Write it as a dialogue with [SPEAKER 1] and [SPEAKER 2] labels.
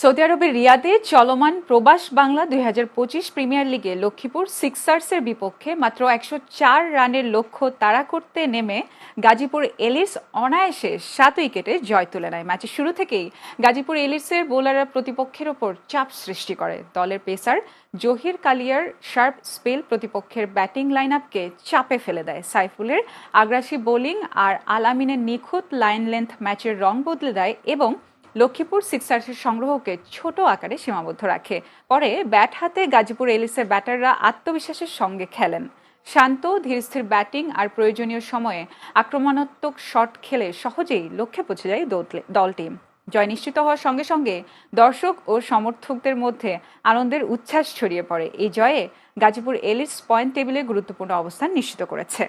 [SPEAKER 1] Saudi আরবের রিয়াদে চলমান প্রবাস বাংলা দুই হাজার পঁচিশ প্রিমিয়ার লিগে লক্ষ্মীপুর সিক্সার্সের বিপক্ষে মাত্র একশো চার রানের লক্ষ্য তাড়া করতে নেমে গাজীপুর এলিস অনায়াসে সাত উইকেটে জয় তুলে নেয়। ম্যাচের শুরু থেকেই গাজীপুর এলিসের বোলাররা প্রতিপক্ষের ওপর চাপ সৃষ্টি করে। দলের পেসার জহির কালিয়ার শার্প স্পেল প্রতিপক্ষের ব্যাটিং লাইন আপকে চাপে ফেলে দেয়। সাইফুলের আগ্রাসী বোলিং আর আলামিনের নিখুঁত লাইন লেন্থ ম্যাচের রং বদলে দেয় এবং লক্ষ্মীপুর সিক্সার্সের সংগ্রহকে ছোট আকারে সীমাবদ্ধ রাখে। পরে ব্যাট হাতে গাজীপুর এলিসের ব্যাটাররা আত্মবিশ্বাসের সঙ্গে খেলেন। শান্ত, ধীরস্থির ব্যাটিং আর প্রয়োজনীয় সময়ে আক্রমণাত্মক শট খেলে সহজেই লক্ষ্যে পৌঁছে যায় দলটি জয় নিশ্চিত হওয়ার সঙ্গে সঙ্গে দর্শক ও সমর্থকদের মধ্যে আনন্দের উচ্ছ্বাস ছড়িয়ে পড়ে। এই জয়ে গাজীপুর এলিস পয়েন্ট টেবিলে গুরুত্বপূর্ণ অবস্থান নিশ্চিত করেছে।